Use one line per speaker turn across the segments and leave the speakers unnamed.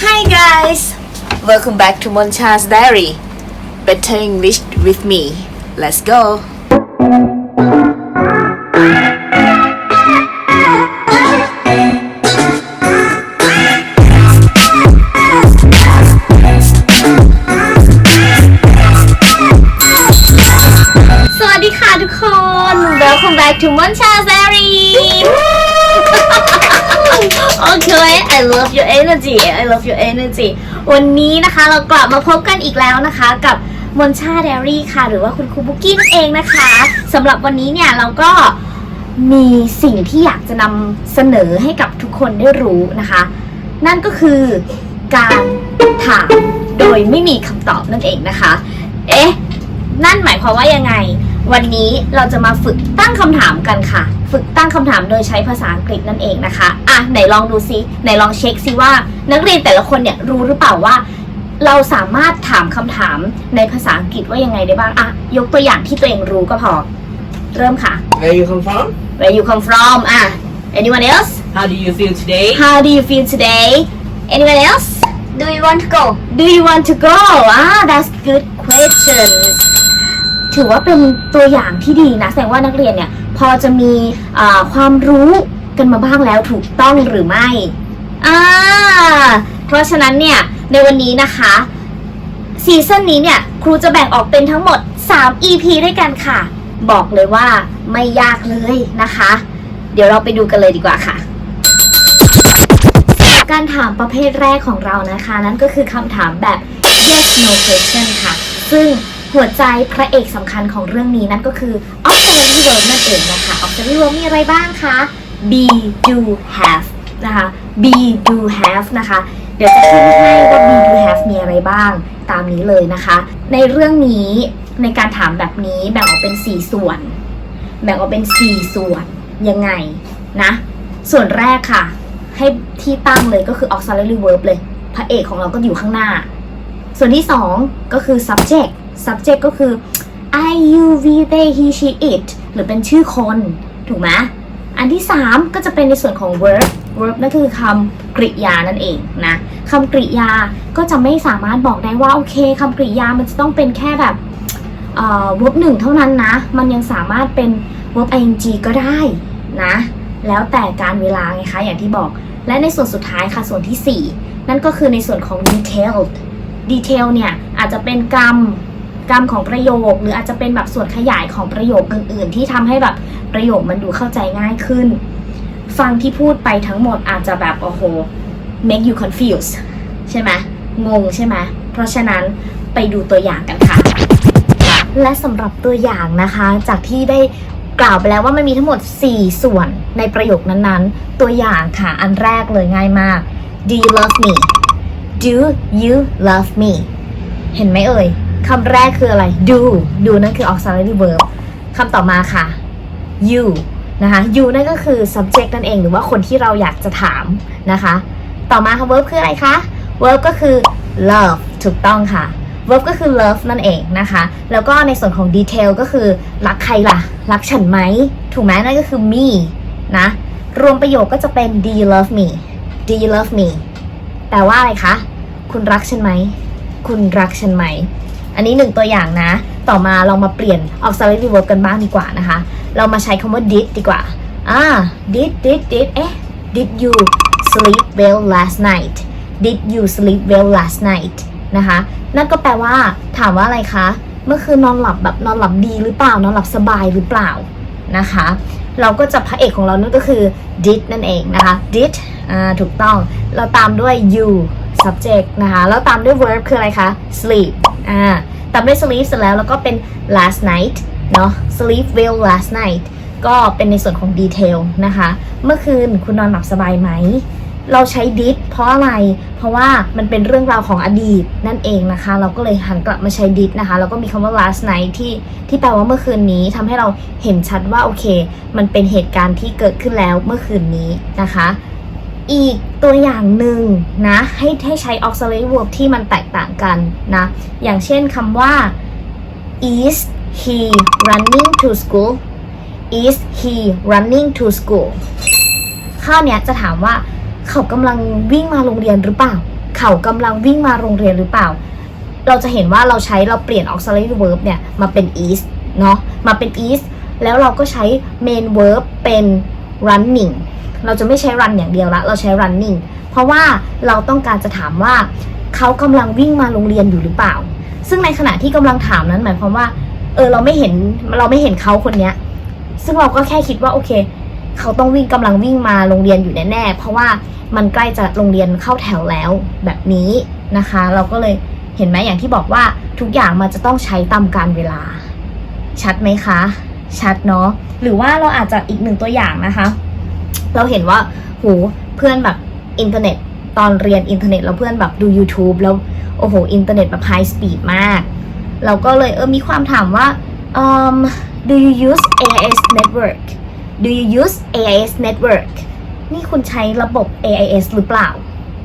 Hi guys! Welcome back to Moncha's Diary. Better English with me. Let's go! To Moncha's Diary โอเค I love your energy I love your energy วันนี้นะคะเรากลับมาพบกันอีกแล้วนะคะกับมนชา d ดรี่ค่ะ หรือว่าคุณครูบุกกี้นั่นเองนะคะสำหรับวันนี้เนี่ยเราก็มีสิ่งที่อยากจะนำเสนอให้กับทุกคนได้รู้นะคะ นั่นก็คือการถามโดยไม่มีคำตอบนั่นเองนะคะ เอ๊ะ นั่นหมายความว่ายังไง วันนี้เราจะมาฝึกตั้งคำถามกันค่ะ ฝึกตั้งคำถามโดยใช้ภาษาอังกฤษนั่นเองนะคะ อะไหนลองดูซิไหนลองเช็คซิว่า นักเรียนแต่ละคนเนี่ยรู้หรือเปล่าว่า เราสามารถถามคำถามในภาษาอังกฤษว่ายังไงได้บ้าง อะ ยกตัวอย่างที่ตัวเองรู้ก็พอ เริ่มค่ะ
Where you come from?
Where you come from อะ anyone else
How do you feel today?
How do you feel today anyone else Do you want to go Do you want to go อ่า that's good question ถือว่าเป็นตัวอย่างที่ดีนะแสดงว่านักเรียนเนี่ยพอจะมีความรู้กันมาบ้างแล้วถูกต้องหรือไม่อ่าเพราะฉะนั้นเนี่ยในวันนี้นะคะซีซั่นนี้เนี่ยครูจะแบ่งออกเป็นทั้งหมด 3 EP ด้วยกันค่ะ บอกเลยว่าไม่ยากเลยนะคะ เดี๋ยวเราไปดูกันเลยดีกว่าค่ะ การถามประเภทแรกของเรานะคะ นั่นก็คือคำถามแบบ yes no question ค่ะ ซึ่ง หัวใจพระเอกสำคัญของเรื่องนี้นั่นก็คือ auxiliary verb นั่นเองนะคะ auxiliary verb มีอะไรบ้างคะ be do have นะคะ be do have นะคะ เดี๋ยวจะขึ้นให้ว่า be do have มีอะไรบ้างตามนี้เลยนะคะ ในเรื่องนี้ในการถามแบบนี้แบ่งออกเป็น 4 ส่วน แบ่งออกเป็น 4 ส่วนยังไงนะ ส่วนแรกค่ะ ให้ที่ตั้งเลยก็คือ auxiliary verb เลย พระเอกของเราก็อยู่ข้างหน้า ส่วนที่ 2 ก็คือ subject subject ก็คือ I you we they he she it หรือเป็นชื่อคน ถูกไหมอันที่ 3 ก็จะเป็นในส่วนของ verb verb นั่นคือคำกริยานั่นเองนะคำกริยาก็จะไม่สามารถบอกได้ว่า โอเคคำกริยามันจะต้องเป็นแค่แบบเอ่อ verb หนึ่งเท่านั้นนะ มันยังสามารถเป็น verb ing ก็ได้นะ แล้วแต่การเวลาไงคะอย่างที่บอก และในส่วนสุดท้ายค่ะส่วนทีสี่4 นั่นก็คือในส่วนของ detailed detail เนี่ยอาจจะเป็นกรรม กรรมของประโยค หรืออาจจะเป็นแบบส่วนขยายของประโยคอื่น ๆ ที่ทำให้แบบประโยคมันดูเข้าใจง่ายขึ้น ฟังที่พูดไปทั้งหมดอาจจะแบบโอ้โห make you confused ใช่ไหมงงใช่ไหมเพราะฉะนั้นไปดูตัวอย่างกันค่ะ และสำหรับตัวอย่างนะคะ จากที่ได้กล่าวไปแล้วว่ามันมีทั้งหมด 4 ส่วนในประโยคนั้นๆ ตัวอย่างค่ะ อันแรกเลยง่ายมาก Do you love me Do you love me เห็นไหมเอ่ย คำแรกคืออะไร do do นั่นคือ auxiliary verb คำต่อมาค่ะ you นะคะ you นั่นก็คือ subject นั่นเองหรือว่าคนที่เราอยากจะถามนะคะ ต่อมาค่ะ verb คืออะไรคะ verb ก็คือ love ถูกต้องค่ะ verb ก็คือ love นั่นเองนะคะ แล้วก็ในส่วนของ detail ก็คือ รักใครล่ะ รักฉันไหม ถูกไหมนั่นก็คือ me นะ รวมประโยคก็จะเป็น do you love me do you love me แปลว่าอะไรคะ คุณรักฉันไหม คุณรักฉันไหม อันนี้หนึ่งตัวอย่างนะ ต่อมาเรามาเปลี่ยน auxiliary verb กันบ้างดีกว่านะคะ เรามาใช้คำว่า did ดีกว่า อ่า did did did เอ๊ะ did you sleep well last night did you sleep well last night นะคะ นั่นก็แปลว่า ถามว่าอะไรคะ เมื่อคืนนอนหลับแบบนอนหลับดีหรือเปล่า นอนหลับสบายหรือเปล่านะคะ เราก็จะพระเอกของเรานั่นก็คือ did นั่นเองนะคะ did อ่า ถูกต้อง เราตามด้วย you subject นะคะ แล้วตามด้วย verb คืออะไรคะ sleep อ่าตามด้วย sleep เสร็จแล้วแล้วก็เป็น last night เนาะ sleep well last night ก็เป็นในส่วนของ detail นะคะ เมื่อคืนคุณนอนหลับสบายไหม เราใช้ did เพราะอะไร เพราะว่ามันเป็นเรื่องราวของอดีตนั่นเองนะคะ เราก็เลยหันกลับมาใช้ did นะคะ แล้วก็มีคำว่า last night ที่ที่แปลว่าเมื่อคืนนี้ทำให้เราเห็นชัดว่าโอเค มันเป็นเหตุการณ์ที่เกิดขึ้นแล้วเมื่อคืนนี้นะคะ อีกตัวอย่างหนึ่งนะให้ให้ใช้ auxiliary verb ที่มันแตกต่างกันนะอย่างเช่นคำว่า is he running to school is he running to school ข้าวเนี้ยจะถามว่าเขากำลังวิ่งมาโรงเรียนหรือเปล่า เขากำลังวิ่งมาโรงเรียนหรือเปล่า เราจะเห็นว่าเราใช้เราเปลี่ยน auxiliary verb เนี่ยมาเป็น is เนาะมาเป็น is แล้วเราก็ใช้ main verb เป็น running เราจะไม่ใช้ run อย่างเดียวละเราใช้ running เพราะว่าเราต้องการจะถามว่าเขากำลังวิ่งมาโรงเรียนอยู่หรือเปล่า ซึ่งในขณะที่กำลังถามนั้นหมายความว่า เออเราไม่เห็นเราไม่เห็นเขาคนเนี้ย ซึ่งเราก็แค่คิดว่าโอเค เขาต้องวิ่งกำลังวิ่งมาโรงเรียนอยู่แน่ๆเพราะว่ามันใกล้จะโรงเรียนเข้าแถวแล้วแบบนี้นะคะ เราก็เลยเห็นไหมอย่างที่บอกว่าทุกอย่างมันจะต้องใช้ตามการเวลา ชัดไหมคะ ชัดเนาะหรือว่าเราอาจจะอีกหนึ่งตัวอย่างนะคะ เราเห็นว่าหูเพื่อนแบบอินเทอร์เน็ตตอนเรียนอินเทอร์เน็ตแล้วเพื่อนแบบดู YouTube แล้วโอ้โหอินเทอร์เน็ตแบบไฮสปีดมาก เราก็เลยเออมีความถามว่า um, do you use AIS network do you use AIS network นี่คุณใช้ระบบ AIS หรือเปล่า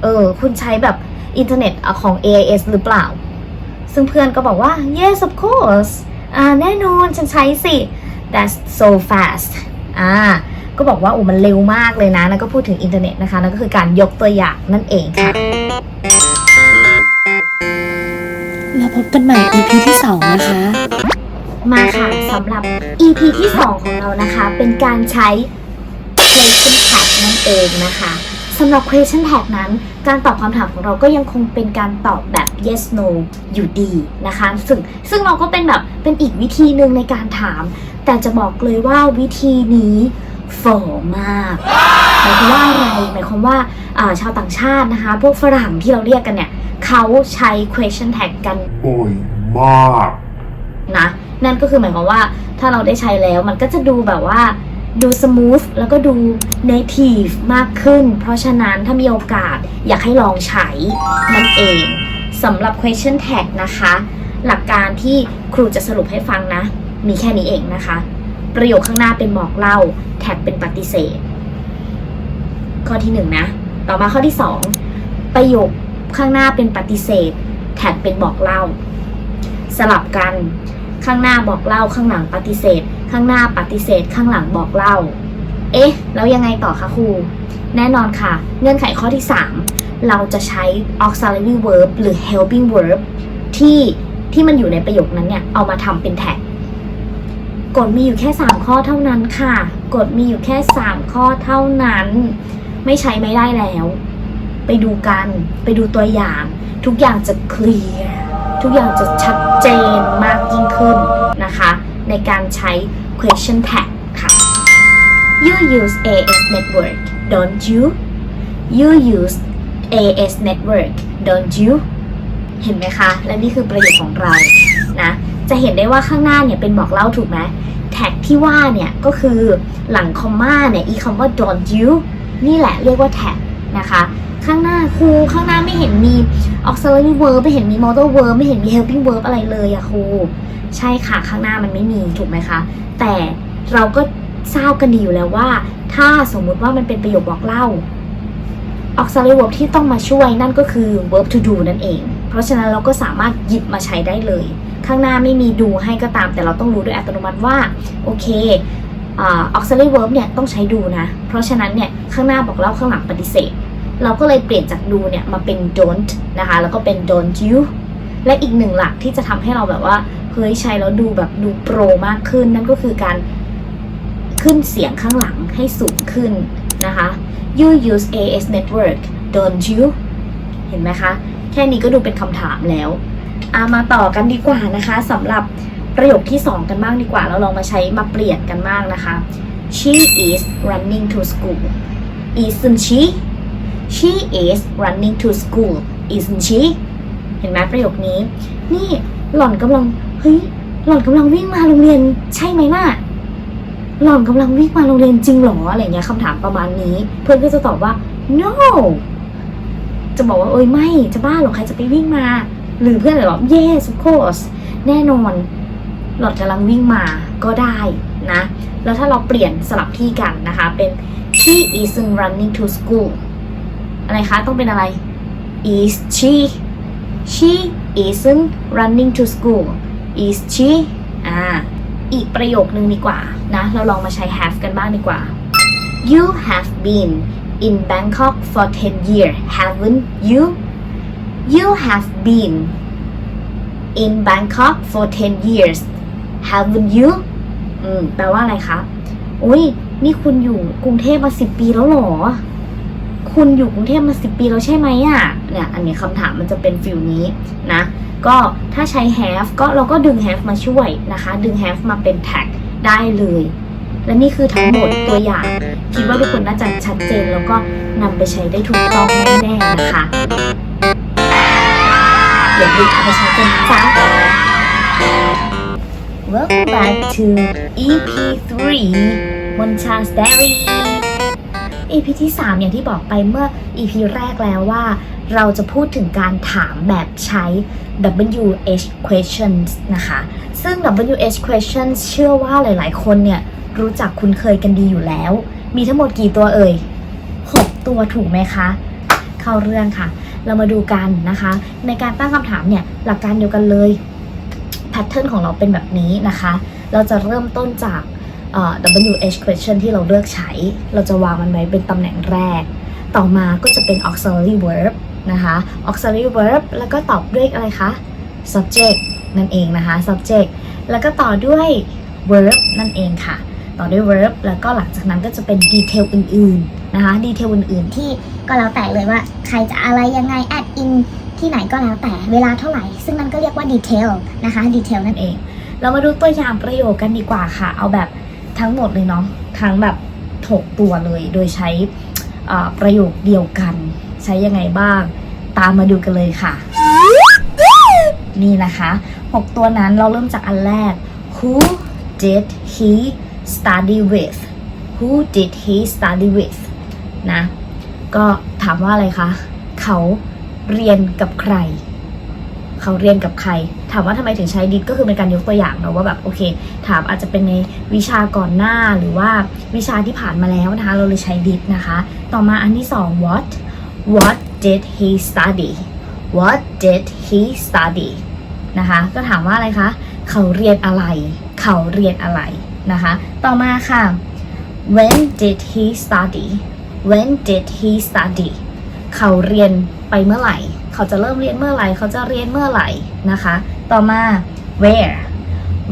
เออ คุณใช้แบบอินเทอร์เน็ตของ AIS หรือเปล่า ซึ่งเพื่อนก็บอกว่า yes of course อ่าแน่นอนฉันใช้สิ that's so fast อ่า ก็บอกว่าโอ้มันเร็วมากเลยนะแล้วก็พูดถึงอินเทอร์เน็ตนะคะนั่นก็คือการยกตัวอย่างนั่นเองค่ะ
แล้วพบกันใหม่ EP ที่ 2 นะคะ
มาค่ะสำหรับ EP ที่ 2 ของเรานะคะ เป็นการใช้ question tag นั่นเองนะคะสำหรับ question tag นั้น การตอบคำถามของเราก็ยังคงเป็นการตอบแบบ yes no อยู่ดีนะคะ ซึ่งซึ่งเราก็เป็นแบบเป็นอีกวิธีหนึ่งในการถาม แต่จะบอกเลยว่าวิธีนี้ ฝ่อมากหมายความว่าอะไรหมายความว่าอ่าชาวต่างชาตินะคะ พวกฝรั่งที่เราเรียกกันเนี่ยเขาใช้ question tag กัน
บ่อยมาก
นะนั่นก็คือหมายความว่าถ้าเราได้ใช้แล้วมันก็จะดูแบบว่าดูสมูทแล้วก็ดู native มากขึ้น เพราะฉะนั้นถ้ามีโอกาสอยากให้ลองใช้นั่นเองสำหรับ question tag นะคะ หลักการที่ครูจะสรุปให้ฟังนะ มีแค่นี้เองนะคะ ประโยคข้างหน้าเป็นบอกเล่า แท็กเป็นปฏิเสธ ข้อที่หนึ่งนะ ต่อมาข้อที่สองประโยคข้างหน้าเป็นปฏิเสธ แท็กเป็นบอกเล่า สลับกันข้างหน้าบอกเล่า ข้างหลังปฏิเสธ ข้างหน้าปฏิเสธ ข้างหลังบอกเล่า เอ๊ะ แล้วยังไงต่อคะครู แน่นอนค่ะ เงื่อนไขข้อที่ 3 เราจะใช้ auxiliary verb หรือ helping verb ที่ที่มันอยู่ในประโยคนั้นเนี่ย เอามาทำเป็นแท็ก กฎมีอยู่แค่ 3 ข้อเท่านั้นค่ะ กฎมีอยู่แค่ 3 ข้อเท่านั้น ไม่ใช้ไม่ได้แล้ว ไปดูกัน ไปดูตัวอย่าง ทุกอย่างจะเคลียร์ ทุกอย่างจะชัดเจนมากยิ่งขึ้นนะคะ ในการใช้ question tag ค่ะ you use AS network don't you you use AS network don't you เห็นไหมคะ และนี่คือประโยคของเรา นะ จะเห็นได้ว่าข้างหน้าเนี่ยเป็นบอกเล่าถูกไหมแท็กที่ว่าเนี่ยก็คือหลังคอมมาเนี่ยอีคำว่า don't you นี่แหละเรียกว่าแท็กนะคะ ข้างหน้าครูข้างหน้าไม่เห็นมี auxiliary verb ไม่เห็นมี modal verb ไม่เห็นมี helping verb อะไรเลยอะครูใช่ค่ะข้างหน้ามันไม่มีถูกไหมคะ แต่เราก็ทราบกันดีอยู่แล้วว่า ถ้าสมมุติว่ามันเป็นประโยคบอกเล่า auxiliary verb ที่ต้องมาช่วยนั่นก็คือ verb to do นั่นเอง เพราะฉะนั้นเราก็สามารถหยิบมาใช้ได้เลย ข้างหน้าไม่มีดูให้ก็ตาม แต่เราต้องรู้โดยอัตโนมัติว่า โอเคอ่า auxiliary verb เนี่ยต้องใช้ดูนะ เพราะฉะนั้นเนี่ยข้างหน้าบอกเล่าข้างหลังปฏิเสธ เราก็เลยเปลี่ยนจากดูเนี่ยมาเป็น don't นะคะ แล้วก็เป็น don't you และอีกหนึ่งหลักที่จะทำให้เราแบบว่าเฮ้ยใช้แล้วดูแบบดูโปรมากขึ้น นั่นก็คือการขึ้นเสียงข้างหลังให้สูงขึ้นนะคะ you use AS network don't you เห็นไหมคะ แค่นี้ก็ดูเป็นคำถามแล้ว อามาต่อกันดีกว่านะคะสำหรับประโยคที่ 2 กันบ้างดีกว่า เราลองมาใช้มาเปลี่ยนกันบ้างนะคะ she is running to school isn't she she is running to school isn't she เห็นไหมประโยคนี้ นี่หล่อนกำลังเฮ้ยหล่อนกำลังวิ่งมาโรงเรียนใช่ไหมน่ะหล่อนกำลังวิ่งมาโรงเรียนจริงหรออะไรเงี้ยคำถามประมาณนี้ เพื่อนก็จะตอบว่า no จะบอกว่าเอ้ยไม่จะบ้าหรอใครจะไปวิ่งมา หรือเพื่อนจะบอก yes of course แน่นอน หลอนกำลังวิ่งมาก็ได้นะ แล้วถ้าเราเปลี่ยนสลับที่กันนะคะ เป็น she isn't running to school อะไรคะ ต้องเป็นอะไร is she she isn't running to school is she อ่า อีกประโยคนึงดีกว่านะ เราลองมาใช้ have กันบ้างดีกว่า You have been in Bangkok for 10 years haven't you You have been in Bangkok for 10 years haven't you อืม แปลว่าอะไรคะอุ้ยนี่คุณอยู่กรุงเทพมาสิบปีแล้วหรอ คุณอยู่กรุงเทพมาสิบปีแล้วใช่ไหมอะ เนี่ย อันนี้คำถามมันจะเป็นฟิลนี้นะ ก็ถ้าใช้ have ก็เราก็ดึง have มาช่วยนะคะ ดึง have มาเป็น tag ได้เลย และนี่คือทั้งหมดตัวอย่าง คิดว่าทุกคนน่าจะชัดเจนแล้วก็นำไปใช้ได้ถูกต้องแน่ๆนะคะ อย่าลืมเอาไปใช้กันนะจ้า Welcome back to EP3 Monchas Diary EP ที่ 3 อย่างที่บอกไปเมื่อ EP แรกแล้วว่า เราจะพูดถึงการถามแบบใช้ WH questions นะคะ ซึ่ง WH questions เชื่อว่าหลายๆ คนเนี่ย รู้จักคุ้นเคยกันดีอยู่แล้ว มีทั้งหมดกี่ตัวเอ่ย 6 ตัวถูกไหมคะ เข้าเรื่องค่ะ เรามาดูกันนะคะ ในการตั้งคำถามเนี่ยหลักการเดียวกันเลยแพทเทิร์นของเราเป็นแบบนี้นะคะ เราจะเริ่มต้นจากเอ่อ WH question ที่เราเลือกใช้ เราจะวางมันไว้เป็นตำแหน่งแรก ต่อมาก็จะเป็น auxiliary verb นะคะ auxiliary verb แล้วก็ตอบด้วยอะไรคะ subject นั่นเองนะคะ subject แล้วก็ต่อด้วย verb นั่นเองค่ะ ต่อด้วย verb แล้วก็หลังจากนั้นก็จะเป็น detail อื่นๆนะคะ detail อื่นๆที่
ก็แล้วแต่เลยว่าใครจะอะไรยังไงแอดอินที่ไหนก็แล้วแต่เวลาเท่าไหร่ ซึ่งนั่นก็เรียกว่าดีเทลนะคะดีเทลนั่นเอง
เรามาดูตัวอย่างประโยคกันดีกว่าค่ะ เอาแบบทั้งหมดเลยเนาะทั้งแบบถกตัวเลยโดยใช้อ่อประโยคเดียวกัน ใช้ยังไงบ้าง ตามมาดูกันเลยค่ะ นี่นะคะ 6 ตัวนั้นเราเริ่มจากอันแรก Who did he study with Who did he study with นะ ก็ถามว่าอะไรคะ เขาเรียนกับใคร เขาเรียนกับใคร ถามว่าทำไมถึงใช้ดิดก็คือเป็นการยกตัวอย่างเนาะว่าแบบโอเค ถามอาจจะเป็นในวิชาก่อนหน้าหรือว่าวิชาที่ผ่านมาแล้วนะคะ เราเลยใช้ดิดนะคะ ต่อมาอันที่สอง what what did he study what did he study นะคะ ก็ถามว่าอะไรคะ เขาเรียนอะไร เขาเรียนอะไร นะคะ ต่อมาค่ะ when did he study when did he study เขาเรียนไปเมื่อไหร่ เขาจะเริ่มเรียนเมื่อไหร่ เขาจะเรียนเมื่อไหร่นะคะ ต่อมา where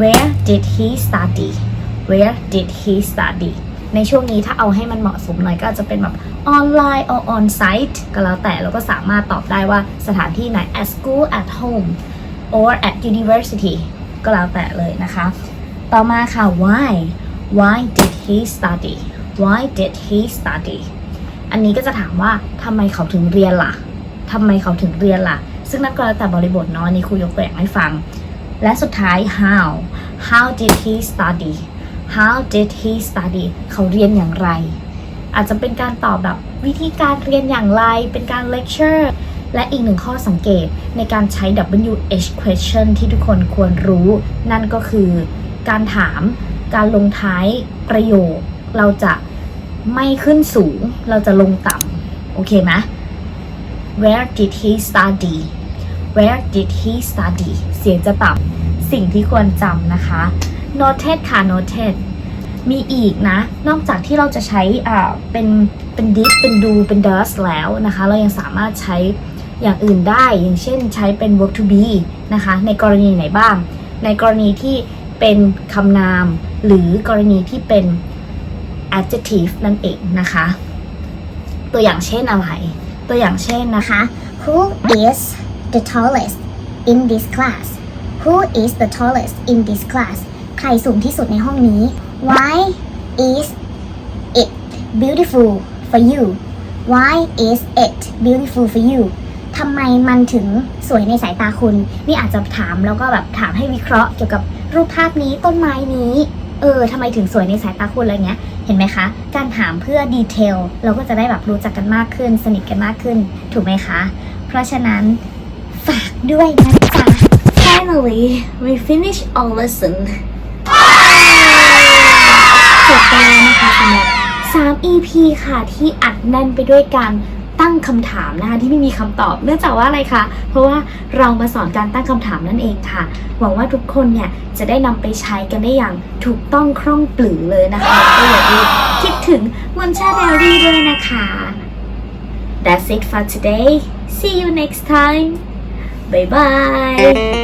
where did he study where did he study ในช่วงนี้ถ้าเอาให้มันเหมาะสมหน่อยก็จจะเป็นแบบออนไลน์ or on site ก็แล้วแต่เราก็สามารถตอบได้ว่าสถานที่ไหน at school at home or at university ก็แล้วแต่เลยนะคะ ต่อมาค่ะ why why did he study why did he study อันนี้ก็จะถามว่าทำไมเขาถึงเรียนล่ะทำไมเขาถึงเรียนล่ะ ซึ่งนั่นก็แล้วแต่บริบทเนาะอันนี้ครูยกตัวอย่างให้ฟัง และสุดท้าย how how did he study how did he study เขาเรียนอย่างไร อาจจะเป็นการตอบแบบวิธีการเรียนอย่างไร เป็นการ lecture และอีกหนึ่งข้อสังเกตในการใช้ WH question ที่ทุกคนควรรู้ นั่นก็คือ การถาม การลงท้ายประโยค เราจะไม่ขึ้นสูง เราจะลงต่ำ โอเคไหม Where did he study Where did he study เสียงจะต่ำ สิ่งที่ควรจำนะคะ noted ค่ะ noted มีอีกนะ นอกจากที่เราจะใช้อ่าเป็น เป็น did เป็น do เป็น does แล้วนะคะ เรายังสามารถใช้อย่างอื่นได้ อย่างเช่นใช้เป็น verb to be นะคะ ในกรณีไหนบ้าง ในกรณีที่ เป็นคำนาม หรือกรณีที่เป็น adjective นั่นเองนะคะ ตัวอย่างเช่นอะไร ตัวอย่างเช่นนะคะ
Who is the tallest in this class Who is the tallest in this class ใครสูงที่สุดในห้องนี้ Why is it beautiful for you Why is it beautiful for you ทำไมมันถึงสวยในสายตาคุณ นี่อาจจะถามแล้วก็แบบถามให้วิเคราะห์เกี่ยวกับรูปภาพนี้ต้นไม้นี้เออทำไมถึงสวยในสายตาคุณอะไรเงี้ย เห็นไหมคะ การถามเพื่อดีเทลเราก็จะได้แบบรู้จักกันมากขึ้น สนิทกันมากขึ้น ถูกไหมคะ เพราะฉะนั้นฝากด้วยนะจ๊ะ
Finally we finish our lesson จบไปแล้วนะคะสำหรับ 3 EP ค่ะที่อัดแน่นไปด้วยการ ตั้งคำถามนะคะที่ไม่มีคำตอบ เนื่องจากว่าอะไรคะ เพราะว่าเรามาสอนการตั้งคำถามนั่นเองค่ะ หวังว่าทุกคนเนี่ยจะได้นำไปใช้กันได้อย่างถูกต้องคล่องปลือเลยนะคะก็อย่าลืมคิดถึงมอนชาเดลลี่ด้วยนะคะ That's it for today see you next time bye bye